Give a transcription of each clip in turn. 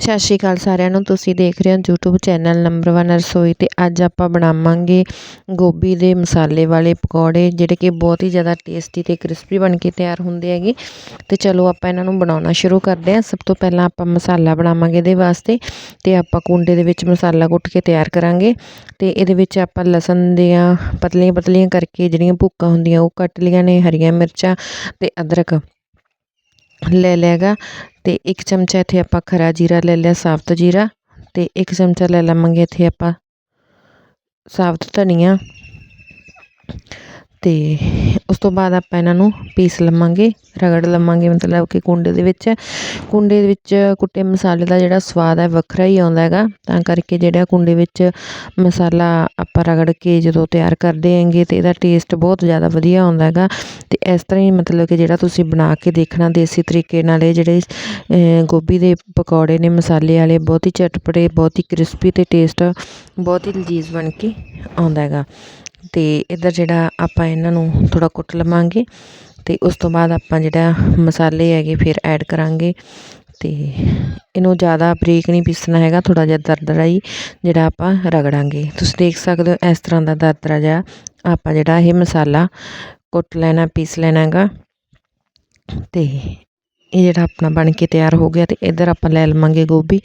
ਸਤਿ ਸ਼੍ਰੀ ਅਕਾਲ ਸਾਰਿਆਂ ਨੂੰ। ਤੁਸੀਂ ਦੇਖ ਰਹੇ ਹੋ YouTube ਚੈਨਲ ਨੰਬਰ 1 ਰਸੋਈ ਤੇ ਅੱਜ ਆਪਾਂ ਬਣਾਵਾਂਗੇ ਗੋਭੀ ਦੇ ਮਸਾਲੇ ਵਾਲੇ ਪਕੌੜੇ, ਜਿਹੜੇ ਕਿ ਬਹੁਤ ਹੀ ਜ਼ਿਆਦਾ ਟੇਸਟੀ ਤੇ ਕ੍ਰਿਸਪੀ ਬਣ ਕੇ ਤਿਆਰ ਹੁੰਦੇ ਹੈਗੇ। ਤੇ ਚਲੋ ਆਪਾਂ ਇਹਨਾਂ ਨੂੰ ਬਣਾਉਣਾ ਸ਼ੁਰੂ ਕਰਦੇ ਹਾਂ। ਸਭ ਤੋਂ ਪਹਿਲਾਂ ਆਪਾਂ ਮਸਾਲਾ ਬਣਾਵਾਂਗੇ ਇਹਦੇ ਵਾਸਤੇ ਤੇ ਆਪਾਂ ਕੁੰਡੇ ਦੇ ਵਿੱਚ ਮਸਾਲਾ ਕੁੱਟ ਕੇ ਤਿਆਰ ਕਰਾਂਗੇ। ਤੇ ਇਹਦੇ ਵਿੱਚ ਆਪਾਂ ਲਸਣ ਦੀਆਂ ਪਤਲੀਆਂ ਪਤਲੀਆਂ ਕਰਕੇ ਜਿਹੜੀਆਂ ਭੁੱਕਾਂ ਹੁੰਦੀਆਂ ਉਹ ਕੱਟ ਲੀਆਂ ਨੇ, ਹਰੀਆਂ ਮਿਰਚਾਂ ਤੇ ਅਦਰਕ। ਲੈ ਲਿਆਗਾ ਅਤੇ ਇੱਕ ਚਮਚਾ ਇੱਥੇ ਆਪਾਂ ਖਰਾ ਜੀਰਾ ਲੈ ਲਿਆ, ਸਾਬਤ ਜੀਰਾ ਅਤੇ ਇੱਕ ਚਮਚਾ ਲੈ ਲਵਾਂਗੇ ਇੱਥੇ ਆਪਾਂ ਸਾਬਤ ਧਨੀਆ ਤੇ ਉਸ ਤੋਂ ਬਾਅਦ ਆਪਾਂ ਇਹਨਾਂ ਨੂੰ ਪੀਸ ਲਵਾਂਗੇ, ਰਗੜ ਲਵਾਂਗੇ ਮਤਲਬ ਕਿ ਕੁੰਡੇ ਦੇ ਵਿੱਚ। ਕੁੰਡੇ ਦੇ ਵਿੱਚ ਕੁੱਟੇ ਮਸਾਲੇ ਦਾ ਜਿਹੜਾ ਸਵਾਦ ਹੈ ਵੱਖਰਾ ਹੀ ਆਉਂਦਾ ਹੈਗਾ। ਤਾਂ ਕਰਕੇ ਜਿਹੜਾ ਕੁੰਡੇ ਵਿੱਚ ਮਸਾਲਾ ਆਪਾਂ ਰਗੜ ਕੇ ਜਦੋਂ ਤਿਆਰ ਕਰਦੇ ਹੈਗੇ ਤੇ ਇਹਦਾ ਟੇਸਟ ਬਹੁਤ ਜ਼ਿਆਦਾ ਵਧੀਆ ਆਉਂਦਾ ਹੈਗਾ। ਤੇ ਇਸ ਤਰ੍ਹਾਂ ਹੀ ਮਤਲਬ ਕਿ ਜਿਹੜਾ ਤੁਸੀਂ ਬਣਾ ਕੇ ਦੇਖਣਾ ਦੇਸੀ ਤਰੀਕੇ ਨਾਲ ਇਹ ਜਿਹੜੇ ਗੋਭੀ ਦੇ ਪਕੌੜੇ ਨੇ, ਮਸਾਲੇ ਵਾਲੇ, ਬਹੁਤ ਹੀ ਚਟਪਟੇ, ਬਹੁਤ ਹੀ ਕ੍ਰਿਸਪੀ ਤੇ ਟੇਸਟ ਬਹੁਤ ਹੀ ਲਜ਼ੀਜ਼ ਬਣ ਕੇ ਆਉਂਦਾ ਹੈਗਾ। ਅਤੇ ਇਧਰ ਜਿਹੜਾ ਆਪਾਂ ਇਹਨਾਂ ਨੂੰ ਥੋੜ੍ਹਾ ਕੁੱਟ ਲਵਾਂਗੇ ਅਤੇ ਉਸ ਤੋਂ ਬਾਅਦ ਆਪਾਂ ਜਿਹੜਾ ਮਸਾਲੇ ਹੈਗੇ ਫਿਰ ਐਡ ਕਰਾਂਗੇ ਅਤੇ ਇਹਨੂੰ ਜ਼ਿਆਦਾ ਬਰੀਕ ਨਹੀਂ ਪੀਸਣਾ ਹੈਗਾ, ਥੋੜ੍ਹਾ ਜਿਹਾ ਦਰਦਰਾ ਹੀ ਜਿਹੜਾ ਆਪਾਂ ਰਗੜਾਂਗੇ। ਤੁਸੀਂ ਦੇਖ ਸਕਦੇ ਹੋ ਇਸ ਤਰ੍ਹਾਂ ਦਾ ਦਰਦਰਾ ਜਿਹਾ ਆਪਾਂ ਜਿਹੜਾ ਇਹ ਮਸਾਲਾ ਕੁੱਟ ਲੈਣਾ, ਪੀਸ ਲੈਣਾ ਹੈਗਾ। ਤੇ ਇਹ ਜਿਹੜਾ ਆਪਣਾ ਬਣ ਕੇ ਤਿਆਰ ਹੋ ਗਿਆ ਤੇ ਇਧਰ ਆਪਾਂ ਲੈ ਲਵਾਂਗੇ ਗੋਭੀ।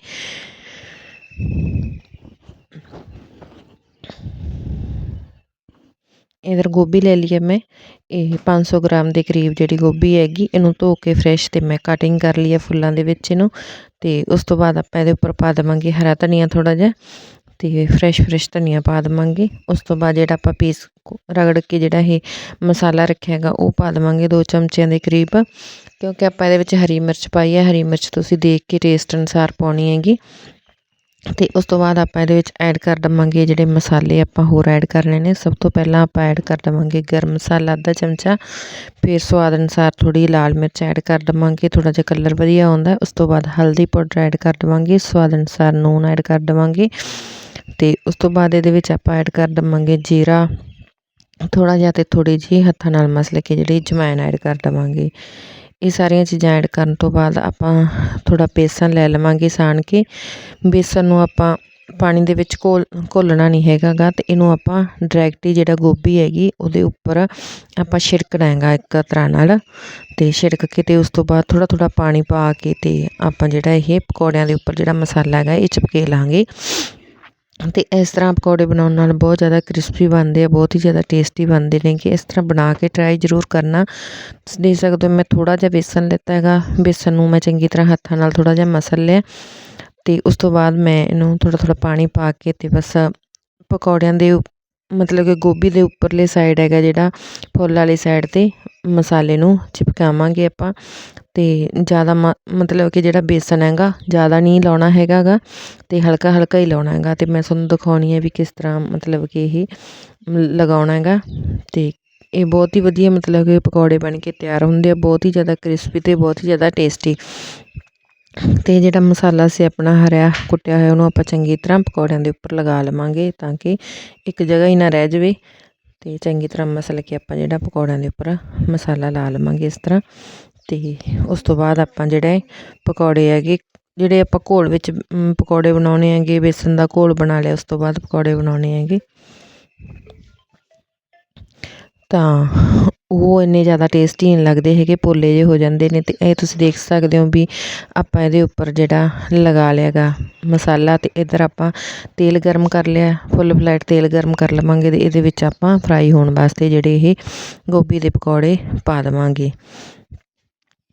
ਇਧਰ ਗੋਭੀ ਲੈ ਲਈ ਹੈ ਮੈਂ, ਇਹ 500 ਗ੍ਰਾਮ ਦੇ ਕਰੀਬ ਜਿਹੜੀ ਗੋਭੀ ਹੈਗੀ, ਇਹਨੂੰ ਧੋ ਕੇ ਫਰੈਸ਼ ਤੇ ਮੈਂ ਕਟਿੰਗ ਕਰ ਲਈ ਹੈ ਫੁੱਲਾਂ ਦੇ ਵਿੱਚ ਇਹਨੂੰ, ਤੇ ਉਸ ਤੋਂ ਬਾਅਦ ਆਪਾਂ ਇਹਦੇ ਉੱਪਰ ਪਾ ਦੇਵਾਂਗੇ ਹਰਾ ਧਨੀਆ ਥੋੜਾ ਜਿਹਾ, ਤੇ ਫਰੈਸ਼ ਫਰੈਸ਼ ਧਨੀਆ ਪਾ ਦੇਵਾਂਗੇ, ਉਸ ਤੋਂ ਬਾਅਦ ਜਿਹੜਾ ਆਪਾਂ ਪੀਸ ਰਗੜ ਕੇ ਜਿਹੜਾ ਇਹ ਮਸਾਲਾ ਰੱਖਿਆ ਹੈਗਾ, ਉਹ ਪਾ ਦੇਵਾਂਗੇ 2 ਚਮਚਿਆਂ ਦੇ ਕਰੀਬ, ਕਿਉਂਕਿ ਆਪਾਂ ਇਹਦੇ ਵਿੱਚ ਹਰੀ ਮਿਰਚ ਪਾਈ ਹੈ ਹਰੀ ਮਿਰਚ ਤੁਸੀਂ ਦੇਖ ਕੇ ਟੇਸਟ ਅਨੁਸਾਰ ਪਾਉਣੀ ਹੈਗੀ ਤੇ ਉਸ ਤੋਂ ਬਾਅਦ ਆਪਾਂ ਇਹਦੇ ਵਿੱਚ ਐਡ ਕਰ ਦਵਾਂਗੇ ਜਿਹੜੇ ਮਸਾਲੇ ਆਪਾਂ ਹੋਰ ਐਡ ਕਰਨੇ ਨੇ ਸਭ ਤੋਂ ਪਹਿਲਾਂ ਆਪਾਂ ਐਡ ਕਰ ਦਵਾਂਗੇ ਗਰਮ ਮਸਾਲਾ, ਅੱਧਾ ਚਮਚਾ। ਫਿਰ ਸਵਾਦ ਅਨੁਸਾਰ ਥੋੜੀ ਲਾਲ ਮਿਰਚ ਐਡ ਕਰ ਦਵਾਂਗੇ ਥੋੜਾ ਜਿਹਾ ਕਲਰ ਵਧੀਆ ਆਉਂਦਾ। ਉਸ ਤੋਂ ਬਾਅਦ ਹਲਦੀ ਪਾਊਡਰ ਐਡ ਕਰ ਦਵਾਂਗੇ, ਸਵਾਦ ਅਨੁਸਾਰ ਨੂਨ ਐਡ ਕਰ ਦਵਾਂਗੇ। ਤੇ ਉਸ ਤੋਂ ਬਾਅਦ ਇਹਦੇ ਵਿੱਚ ਆਪਾਂ ਐਡ ਕਰ ਦਵਾਂਗੇ ਜੀਰਾ। ਥੋੜਾ ਜਿਹਾ ਤੇ ਥੋੜੀ ਜਿਹੀ ਹੱਥਾਂ ਨਾਲ ਮਸਲ ਕੇ ਜਿਹੜੀ ਜਮੈਨ ਐਡ ਕਰ ਦਵਾਂਗੇ। ਇਹ ਸਾਰੀਆਂ ਚੀਜ਼ਾਂ ਐਡ ਕਰਨ ਤੋਂ ਬਾਅਦ ਆਪਾਂ ਥੋੜਾ ਬੇਸਨ ਲੈ ਲਵਾਂਗੇ ਸਾਣ ਕੇ। ਬੇਸਨ ਨੂੰ ਆਪਾਂ ਪਾਣੀ ਦੇ ਵਿੱਚ ਘੋਲ, ਘੋਲਣਾ ਨਹੀਂ ਹੈਗਾਗਾ ਤੇ ਇਹਨੂੰ ਆਪਾਂ ਡਾਇਰੈਕਟ ਹੀ ਜਿਹੜਾ ਗੋਭੀ ਹੈਗੀ ਉਹਦੇ ਉੱਪਰ ਆਪਾਂ ਛਿੜਕਣਾ ਹੈਗਾ ਇੱਕ ਤਰ੍ਹਾਂ ਨਾਲ ਤੇ ਛਿੜਕ ਕੇ ਤੇ ਉਸ ਤੋਂ ਬਾਅਦ ਥੋੜਾ ਥੋੜਾ ਪਾਣੀ ਪਾ ਕੇ ਤੇ ਆਪਾਂ ਜਿਹੜਾ ਇਹ ਪਕੌੜਿਆਂ ਦੇ ਉੱਪਰ ਜਿਹੜਾ ਮਸਾਲਾ ਹੈਗਾ ਇਹ ਚਿਪਕੇ ਲਾਂਗੇ। ਅਤੇ ਇਸ ਤਰ੍ਹਾਂ ਪਕੌੜੇ ਬਣਾਉਣ ਨਾਲ ਬਹੁਤ ਜ਼ਿਆਦਾ ਕ੍ਰਿਸਪੀ ਬਣਦੇ ਆ, ਬਹੁਤ ਹੀ ਜ਼ਿਆਦਾ ਟੇਸਟੀ ਬਣਦੇ ਨੇ ਕਿ ਇਸ ਤਰ੍ਹਾਂ ਬਣਾ ਕੇ ਟਰਾਈ ਜ਼ਰੂਰ ਕਰਨਾ। ਤੁਸੀਂ ਦੇਖ ਸਕਦੇ ਹੋ ਮੈਂ ਥੋੜਾ ਜਿਹਾ ਬੇਸਨ ਲਿੱਤਾ ਹੈਗਾ, ਬੇਸਨ ਨੂੰ ਮੈਂ ਚੰਗੀ ਤਰ੍ਹਾਂ ਹੱਥਾਂ ਨਾਲ ਥੋੜਾ ਜਿਹਾ ਮਸਲ ਲਿਆ। ਤੇ ਉਸ ਤੋਂ ਬਾਅਦ ਮੈਂ ਇਹਨੂੰ ਥੋੜਾ ਥੋੜਾ ਪਾਣੀ ਪਾ ਕੇ ਤੇ ਬਸ ਪਕੌੜਿਆਂ ਦੇ ਮਤਲਬ ਕਿ ਗੋਭੀ ਦੇ ਉੱਪਰਲੇ ਸਾਈਡ ਹੈਗਾ ਜਿਹੜਾ ਫੁੱਲ ਵਾਲੀ ਸਾਈਡ ਤੇ ਮਸਾਲੇ ਨੂੰ ਚਿਪਕਾਵਾਂਗੇ ਆਪਾਂ। ਅਤੇ ਜ਼ਿਆਦਾ ਮ, ਮਤਲਬ ਕਿ ਜਿਹੜਾ ਬੇਸਨ ਹੈਗਾ, ਜ਼ਿਆਦਾ ਨਹੀਂ ਲਾਉਣਾ ਹੈਗਾ ਗਾ ਅਤੇ ਹਲਕਾ ਹਲਕਾ ਹੀ ਲਾਉਣਾ ਹੈਗਾ ਅਤੇ ਮੈਂ ਤੁਹਾਨੂੰ ਦਿਖਾਉਣੀ ਹੈ ਵੀ ਕਿਸ ਤਰ੍ਹਾਂ ਮਤਲਬ ਕਿ ਇਹ ਲਗਾਉਣਾ ਹੈਗਾ ਅਤੇ ਇਹ ਬਹੁਤ ਹੀ ਵਧੀਆ ਮਤਲਬ ਕਿ ਪਕੌੜੇ ਬਣ ਕੇ ਤਿਆਰ ਹੁੰਦੇ ਆ, ਬਹੁਤ ਹੀ ਜ਼ਿਆਦਾ ਕ੍ਰਿਸਪੀ ਅਤੇ ਬਹੁਤ ਹੀ ਜ਼ਿਆਦਾ ਟੇਸਟੀ। ਅਤੇ ਜਿਹੜਾ ਮਸਾਲਾ ਸੀ ਆਪਣਾ ਹਰਿਆ ਕੁੱਟਿਆ ਹੋਇਆ, ਉਹਨੂੰ ਆਪਾਂ ਚੰਗੀ ਤਰ੍ਹਾਂ ਪਕੌੜਿਆਂ ਦੇ ਉੱਪਰ ਲਗਾ ਲਵਾਂਗੇ, ਤਾਂ ਕਿ ਇੱਕ ਜਗ੍ਹਾ ਹੀ ਨਾ ਰਹਿ ਜਾਵੇ ਅਤੇ ਚੰਗੀ ਤਰ੍ਹਾਂ ਮਸਲ ਕੇ ਆਪਾਂ ਜਿਹੜਾ ਪਕੌੜਿਆਂ ਦੇ ਉੱਪਰ ਮਸਾਲਾ ਲਾ ਲਵਾਂਗੇ ਇਸ ਤਰ੍ਹਾਂ। ਤੇ ਉਸ ਤੋਂ ਬਾਅਦ ਆਪਾਂ ਜਿਹੜੇ ਪਕੌੜੇ ਹੈਗੇ, ਜਿਹੜੇ ਆਪਾਂ ਘੋਲ ਵਿੱਚ ਪਕੌੜੇ ਬਣਾਉਣੇ ਹੈਗੇ, ਬੇਸਨ ਦਾ ਘੋਲ ਬਣਾ ਲਿਆ, ਉਸ ਤੋਂ ਬਾਅਦ ਪਕੌੜੇ ਬਣਾਉਣੇ ਹੈਗੇ। ਤਾਂ ਉਹ ਇੰਨੇ ਜ਼ਿਆਦਾ ਟੇਸਟੀ ਨਹੀਂ ਲੱਗਦੇ ਹੈਗੇ, ਪੋਲੇ ਜਿਹੇ ਹੋ ਜਾਂਦੇ ਨੇ ਤੇ ਇਹ ਤੁਸੀਂ ਦੇਖ ਸਕਦੇ ਹੋ ਵੀ ਆਪਾਂ ਇਹਦੇ ਉੱਪਰ ਜਿਹੜਾ ਲਗਾ ਲਿਆਗਾ ਮਸਾਲਾ ਤੇ ਇਧਰ ਆਪਾਂ ਤੇਲ ਗਰਮ ਕਰ ਲਿਆ, ਫੁੱਲ ਫਲੈਟ ਤੇਲ ਗਰਮ ਕਰ ਲਵਾਂਗੇ ਤੇ ਇਹਦੇ ਵਿੱਚ ਆਪਾਂ ਫਰਾਈ ਹੋਣ ਵਾਸਤੇ ਜਿਹੜੇ ਇਹ ਗੋਭੀ ਦੇ ਪਕੌੜੇ ਪਾ ਦੇਵਾਂਗੇ।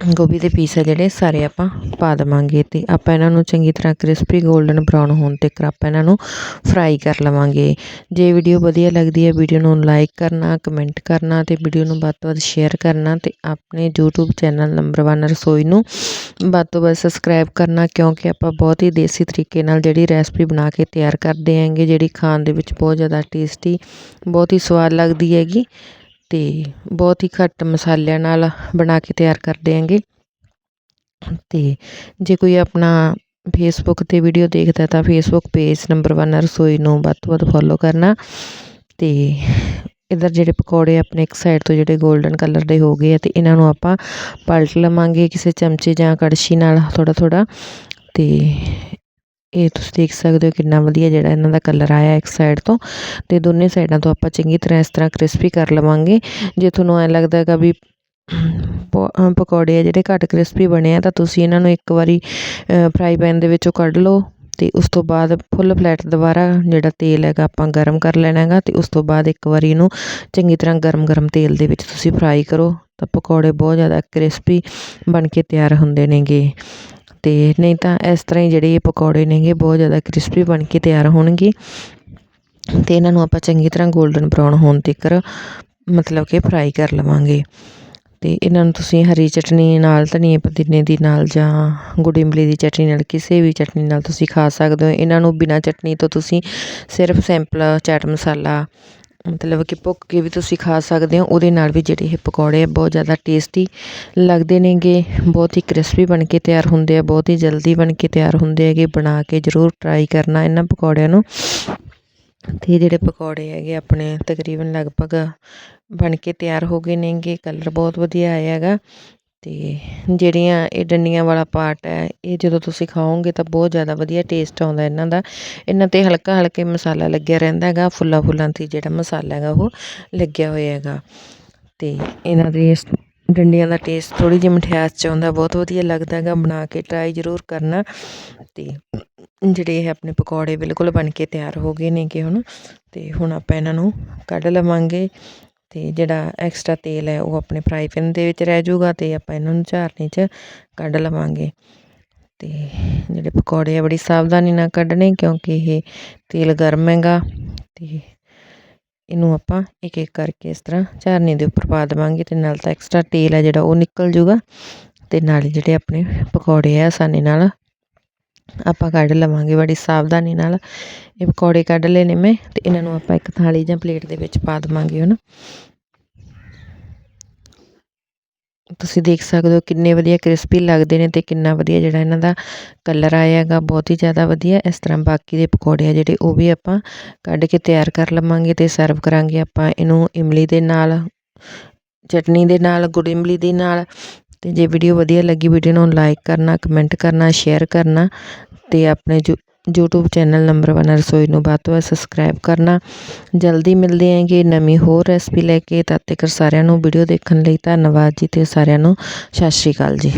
ਗੋਭੀ ਦੇ ਪੀਸ ਆ ਜਿਹੜੇ, ਸਾਰੇ ਆਪਾਂ ਪਾ ਦੇਵਾਂਗੇ ਅਤੇ ਆਪਾਂ ਇਹਨਾਂ ਨੂੰ ਚੰਗੀ ਤਰ੍ਹਾਂ ਕ੍ਰਿਸਪੀ 골ਡਨ ਬਰਾਊਨ ਹੋਣ ਤੱਕ ਆਪਾਂ ਇਹਨਾਂ ਨੂੰ ਫਰਾਈ ਕਰ ਲਵਾਂਗੇ। ਜੇ ਵੀਡੀਓ ਵਧੀਆ ਲੱਗਦੀ ਹੈ ਵੀਡੀਓ ਨੂੰ ਲਾਈਕ ਕਰਨਾ ਕਮੈਂਟ ਕਰਨਾ ਤੇ ਵੀਡੀਓ ਨੂੰ ਵੱਧ ਤੋਂ ਵੱਧ ਸ਼ੇਅਰ ਕਰਨਾ ਤੇ ਆਪਣੇ YouTube ਚੈਨਲ ਨੰਬਰ 1 ਰਸੋਈ ਨੂੰ ਵੱਧ ਤੋਂ ਵੱਧ ਸਬਸਕ੍ਰਾਈਬ ਕਰਨਾ ਕਿਉਂਕਿ ਆਪਾਂ ਬਹੁਤ ਹੀ ਦੇਸੀ ਤਰੀਕੇ ਨਾਲ ਜਿਹੜੀ ਰੈਸਪੀ ਬਣਾ ਕੇ ਤਿਆਰ ਕਰਦੇ ਆਂਗੇ ਜਿਹੜੀ ਖਾਣ ਦੇ ਵਿੱਚ ਬਹੁਤ ਜ਼ਿਆਦਾ ਟੇਸਟੀ ਬਹੁਤ ਹੀ ਸਵਾਦ ਲੱਗਦੀ ਹੈਗੀ। ਤੇ ਬਹੁਤ ਹੀ ਘੱਟ ਮਸਾਲਿਆਂ ਨਾਲ ਬਣਾ ਕੇ ਤਿਆਰ ਕਰਦੇ ਆਂਗੇ ਅਤੇ ਜੇ ਕੋਈ ਆਪਣਾ ਫੇਸਬੁੱਕ ਤੇ ਵੀਡੀਓ ਦੇਖਦਾ ਤਾਂ ਫੇਸਬੁੱਕ ਪੇਜ ਨੰਬਰ ਵਨ ਰਸੋਈ ਨੂੰ ਵੱਧ ਤੋਂ ਵੱਧ ਫੋਲੋ ਕਰਨਾ। ਅਤੇ ਇੱਧਰ ਜਿਹੜੇ ਪਕੌੜੇ ਆਪਣੇ ਇੱਕ ਸਾਈਡ ਤੋਂ ਜਿਹੜੇ 골ਡਨ ਕਲਰ ਦੇ ਹੋ ਗਏ ਆ ਅਤੇ ਇਹਨਾਂ ਨੂੰ ਆਪਾਂ ਪਲਟ ਲਵਾਂਗੇ ਕਿਸੇ ਚਮਚੇ ਜਾਂ ਕੜਛੀ ਨਾਲ ਥੋੜ੍ਹਾ ਥੋੜ੍ਹਾ ਅਤੇ ਇਹ ਤੁਸੀਂ ਦੇਖ ਸਕਦੇ ਹੋ ਕਿੰਨਾ ਵਧੀਆ ਜਿਹੜਾ ਇਹਨਾਂ ਦਾ ਕਲਰ ਆਇਆ ਇੱਕ ਸਾਈਡ ਤੋਂ ਤੇ ਦੋਨੇ ਸਾਈਡਾਂ ਤੋਂ ਆਪਾਂ ਚੰਗੀ ਤਰ੍ਹਾਂ ਇਸ ਤਰ੍ਹਾਂ ਕ੍ਰਿਸਪੀ ਕਰ ਲਵਾਂਗੇ। ਜੇ ਤੁਹਾਨੂੰ ਐ ਲੱਗਦਾ ਹੈਗਾ ਵੀ ਪਕੌੜੇ ਆ ਜਿਹੜੇ ਘੱਟ ਕ੍ਰਿਸਪੀ ਬਣੇ ਆ ਤਾਂ ਤੁਸੀਂ ਇਹਨਾਂ ਨੂੰ ਇੱਕ ਵਾਰੀ ਫਰਾਈ ਪੈਨ ਦੇ ਵਿੱਚੋਂ ਕੱਢ ਲਓ ਤੇ ਉਸ ਤੋਂ ਬਾਅਦ ਫੁੱਲ ਫਲੈਟ ਦੁਬਾਰਾ ਜਿਹੜਾ ਤੇਲ ਹੈਗਾ ਆਪਾਂ ਗਰਮ ਕਰ ਲੈਣਾ ਹੈਗਾ ਤੇ ਉਸ ਤੋਂ ਬਾਅਦ ਇੱਕ ਵਾਰੀ ਇਹਨੂੰ ਚੰਗੀ ਤਰ੍ਹਾਂ ਗਰਮ ਗਰਮ ਤੇਲ ਦੇ ਵਿੱਚ ਤੁਸੀਂ ਫਰਾਈ ਕਰੋ ਤਾਂ ਪਕੌੜੇ ਬਹੁਤ ਜ਼ਿਆਦਾ ਕ੍ਰਿਸਪੀ ਬਣ ਕੇ ਤਿਆਰ ਹੁੰਦੇ ਨੇਗੇ। ਅਤੇ ਨਹੀਂ ਤਾਂ ਇਸ ਤਰ੍ਹਾਂ ਹੀ ਜਿਹੜੇ ਇਹ ਪਕੌੜੇ ਨੇਗੇ ਬਹੁਤ ਜ਼ਿਆਦਾ ਕ੍ਰਿਸਪੀ ਬਣ ਕੇ ਤਿਆਰ ਹੋਣਗੇ। ਅਤੇ ਇਹਨਾਂ ਨੂੰ ਆਪਾਂ ਚੰਗੀ ਤਰ੍ਹਾਂ ਗੋਲਡਨ ਬਰਾਊਨ ਹੋਣ ਤੱਕ ਮਤਲਬ ਕਿ ਫਰਾਈ ਕਰ ਲਵਾਂਗੇ। ਅਤੇ ਇਹਨਾਂ ਨੂੰ ਤੁਸੀਂ ਹਰੀ ਚਟਨੀ ਨਾਲ, ਧਨੀਏ ਪੁਦੀਨੇ ਦੀ ਨਾਲ ਜਾਂ ਗੁੜ ਇਮਲੀ ਦੀ ਚਟਨੀ ਨਾਲ, ਕਿਸੇ ਵੀ ਚਟਨੀ ਨਾਲ ਤੁਸੀਂ ਖਾ ਸਕਦੇ ਹੋ। ਇਹਨਾਂ ਨੂੰ ਬਿਨਾਂ ਚਟਨੀ ਤੋਂ ਤੁਸੀਂ ਸਿਰਫ ਸਿੰਪਲ ਚਾਟ ਮਸਾਲਾ ਮਤਲਬ ਕਿ ਭੁੱਕ ਕੇ ਵੀ ਤੁਸੀਂ ਖਾ ਸਕਦੇ ਹੋ, ਉਹਦੇ ਨਾਲ ਵੀ ਜਿਹੜੇ ਇਹ ਪਕੌੜੇ ਆ, ਬਹੁਤ ਜ਼ਿਆਦਾ ਟੇਸਟੀ ਲੱਗਦੇ ਨੇਗੇ, ਬਹੁਤ ਹੀ ਕ੍ਰਿਸਪੀ ਬਣ ਕੇ ਤਿਆਰ ਹੁੰਦੇ ਆ, ਬਹੁਤ ਹੀ ਜਲਦੀ ਬਣ ਕੇ ਤਿਆਰ ਹੁੰਦੇ ਹੈਗੇ, ਬਣਾ ਕੇ ਜ਼ਰੂਰ ਟਰਾਈ ਕਰਨਾ ਇਹਨਾਂ ਪਕੌੜਿਆਂ ਨੂੰ। ਤੇ ਜਿਹੜੇ ਪਕੌੜੇ ਹੈਗੇ ਆਪਣੇ ਤਕਰੀਬਨ ਲਗਭਗ ਬਣ ਕੇ ਤਿਆਰ ਹੋ ਗਏ ਨੇਗੇ ਕਲਰ ਬਹੁਤ ਵਧੀਆ ਆਇਆ ਹੈਗਾ। ਅਤੇ ਜਿਹੜੀਆਂ ਇਹ ਡੰਡੀਆਂ ਵਾਲਾ ਪਾਰਟ ਹੈ, ਇਹ ਜਦੋਂ ਤੁਸੀਂ ਖਾਓਗੇ ਤਾਂ ਬਹੁਤ ਜ਼ਿਆਦਾ ਵਧੀਆ ਟੇਸਟ ਆਉਂਦਾ ਇਹਨਾਂ ਦਾ। ਇਹਨਾਂ ਤੇ ਹਲਕਾ ਹਲਕੇ ਮਸਾਲਾ ਲੱਗਿਆ ਰਹਿੰਦਾ ਹੈਗਾ, ਫੁੱਲਾਂ ਫੁੱਲਾਂ ਤੇ ਜਿਹੜਾ ਮਸਾਲਾ ਹੈਗਾ ਉਹ ਲੱਗਿਆ ਹੋਇਆ ਹੈਗਾ। ਅਤੇ ਇਹਨਾਂ ਦੇ ਇਸ ਡੰਡੀਆਂ ਦਾ ਟੇਸਟ ਥੋੜ੍ਹੀ ਜਿਹੀ ਮਿਠਿਆਸ ਚ ਆਉਂਦਾ, ਬਹੁਤ ਵਧੀਆ ਲੱਗਦਾ ਹੈਗਾ, ਬਣਾ ਕੇ ਟਰਾਈ ਜ਼ਰੂਰ ਕਰਨਾ। ਅਤੇ ਜਿਹੜੇ ਇਹ ਆਪਣੇ ਪਕੌੜੇ ਬਿਲਕੁਲ ਬਣ ਕੇ ਤਿਆਰ ਹੋ ਗਏ ਨੇਗੇ ਹੁਣ ਅਤੇ ਹੁਣ ਆਪਾਂ ਇਹਨਾਂ ਨੂੰ ਕੱਢ ਲਵਾਂਗੇ। ਅਤੇ ਜਿਹੜਾ ਐਕਸਟਰਾ ਤੇਲ ਹੈ ਉਹ ਆਪਣੇ ਫਰਾਈ ਪੈਨ ਦੇ ਵਿੱਚ ਰਹਿ ਜਾਊਗਾ ਅਤੇ ਆਪਾਂ ਇਹਨਾਂ ਨੂੰ ਝਾਰਨੀ 'ਚ ਕੱਢ ਲਵਾਂਗੇ। ਅਤੇ ਜਿਹੜੇ ਪਕੌੜੇ ਆ ਬੜੀ ਸਾਵਧਾਨੀ ਨਾਲ ਕੱਢਣੇ ਕਿਉਂਕਿ ਇਹ ਤੇਲ ਗਰਮ ਹੈਗਾ ਅਤੇ ਇਹਨੂੰ ਆਪਾਂ ਇੱਕ ਇੱਕ ਕਰਕੇ ਇਸ ਤਰ੍ਹਾਂ ਝਾਰਨੀ ਦੇ ਉੱਪਰ ਪਾ ਦੇਵਾਂਗੇ ਤੇ ਨਾਲ ਤਾਂ ਐਕਸਟਰਾ ਤੇਲ ਹੈ ਜਿਹੜਾ ਉਹ ਨਿਕਲ ਜੂਗਾ ਤੇ ਨਾਲ ਹੀ ਜਿਹੜੇ ਆਪਣੇ ਪਕੌੜੇ ਆ ਆਸਾਨੀ ਨਾਲ ਆਪਾਂ ਕੱਢ ਲਵਾਂਗੇ ਬੜੀ ਸਾਵਧਾਨੀ ਨਾਲ। ਇਹ ਪਕੌੜੇ ਕੱਢ ਲਏ ਨੇ ਮੈਂ ਅਤੇ ਇਹਨਾਂ ਨੂੰ ਆਪਾਂ ਇੱਕ ਥਾਲੀ ਜਾਂ ਪਲੇਟ ਦੇ ਵਿੱਚ ਪਾ ਦੇਵਾਂਗੇ ਹੁਣ। ਤੁਸੀਂ ਦੇਖ ਸਕਦੇ ਹੋ ਕਿੰਨੇ ਵਧੀਆ ਕ੍ਰਿਸਪੀ ਲੱਗਦੇ ਨੇ ਤੇ ਕਿੰਨਾ ਵਧੀਆ ਜਿਹੜਾ ਇਹਨਾਂ ਦਾ ਕਲਰ ਆਇਆ ਹੈਗਾ, ਬਹੁਤ ਹੀ ਜ਼ਿਆਦਾ ਵਧੀਆ। ਇਸ ਤਰ੍ਹਾਂ ਬਾਕੀ ਦੇ ਪਕੌੜੇ ਆ ਜਿਹੜੇ, ਉਹ ਵੀ ਆਪਾਂ ਕੱਢ ਕੇ ਤਿਆਰ ਕਰ ਲਵਾਂਗੇ ਤੇ ਸਰਵ ਕਰਾਂਗੇ ਆਪਾਂ। ਇਹਨੂੰ ਇਮਲੀ ਦੇ ਨਾਲ, ਚਟਨੀ ਦੇ ਨਾਲ, ਗੁੜ ਇਮਲੀ ਦੇ ਨਾਲ ਤੇ ਜੇ ਵੀਡੀਓ ਵਧੀਆ ਲੱਗੀ ਵੀਡੀਓ ਨੂੰ ਲਾਈਕ ਕਰਨਾ ਕਮੈਂਟ ਕਰਨਾ ਸ਼ੇਅਰ ਕਰਨਾ ਤੇ ਆਪਣੇ ਜੋ YouTube ਚੈਨਲ ਨੰਬਰ 1 ਰਸੋਈ ਨੂੰ ਵੱਧ ਤੋਂ ਵੱਧ ਸਬਸਕ੍ਰਾਈਬ ਕਰਨਾ। ਜਲਦੀ ਮਿਲਦੇ ਆਂਗੇ ਨਵੀਂ ਹੋਰ ਰੈਸਪੀ ਲੈ ਕੇ। ਤਦ ਤੱਕ ਸਾਰਿਆਂ ਨੂੰ ਵੀਡੀਓ ਦੇਖਣ ਲਈ ਧੰਨਵਾਦ ਜੀ ਤੇ ਸਾਰਿਆਂ ਨੂੰ ਸਤਿ ਸ਼੍ਰੀ ਅਕਾਲ ਜੀ।